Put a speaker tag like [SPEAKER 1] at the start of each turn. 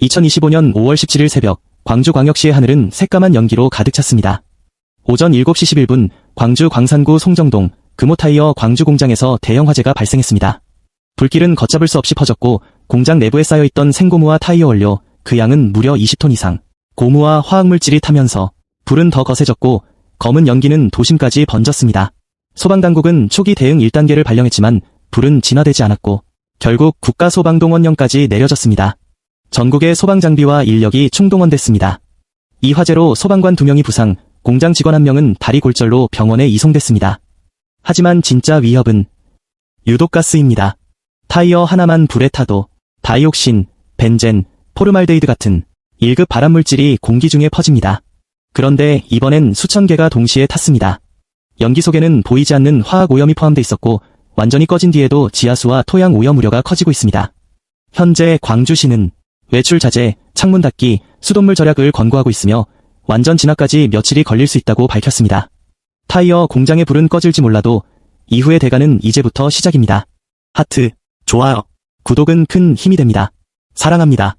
[SPEAKER 1] 2025년 5월 17일 새벽 광주광역시의 하늘은 새까만 연기로 가득 찼습니다. 오전 7시 11분 광주 광산구 송정동 금호타이어 광주 공장에서 대형 화재가 발생했습니다. 불길은 걷잡을 수 없이 퍼졌고 공장 내부에 쌓여있던 생고무와 타이어 원료 그 양은 무려 20톤 이상. 고무와 화학물질이 타면서 불은 더 거세졌고 검은 연기는 도심까지 번졌습니다. 소방당국은 초기 대응 1단계를 발령했지만 불은 진화되지 않았고 결국 국가소방동원령까지 내려졌습니다. 전국의 소방장비와 인력이 충동원됐습니다. 이 화재로 소방관 2명이 부상, 공장 직원 1명은 다리 골절로 병원에 이송됐습니다. 하지만 진짜 위협은 유독가스입니다. 타이어 하나만 불에 타도 다이옥신, 벤젠, 포르말데이드 같은 1급 발암물질이 공기 중에 퍼집니다. 그런데 이번엔 수천 개가 동시에 탔습니다. 연기 속에는 보이지 않는 화학 오염이 포함돼 있었고 완전히 꺼진 뒤에도 지하수와 토양 오염 우려가 커지고 있습니다. 현재 광주시는 외출 자제, 창문 닫기, 수돗물 절약을 권고하고 있으며 완전 진화까지 며칠이 걸릴 수 있다고 밝혔습니다. 타이어 공장의 불은 꺼질지 몰라도 이후의 대가는 이제부터 시작입니다. 하트, 좋아요, 구독은 큰 힘이 됩니다. 사랑합니다.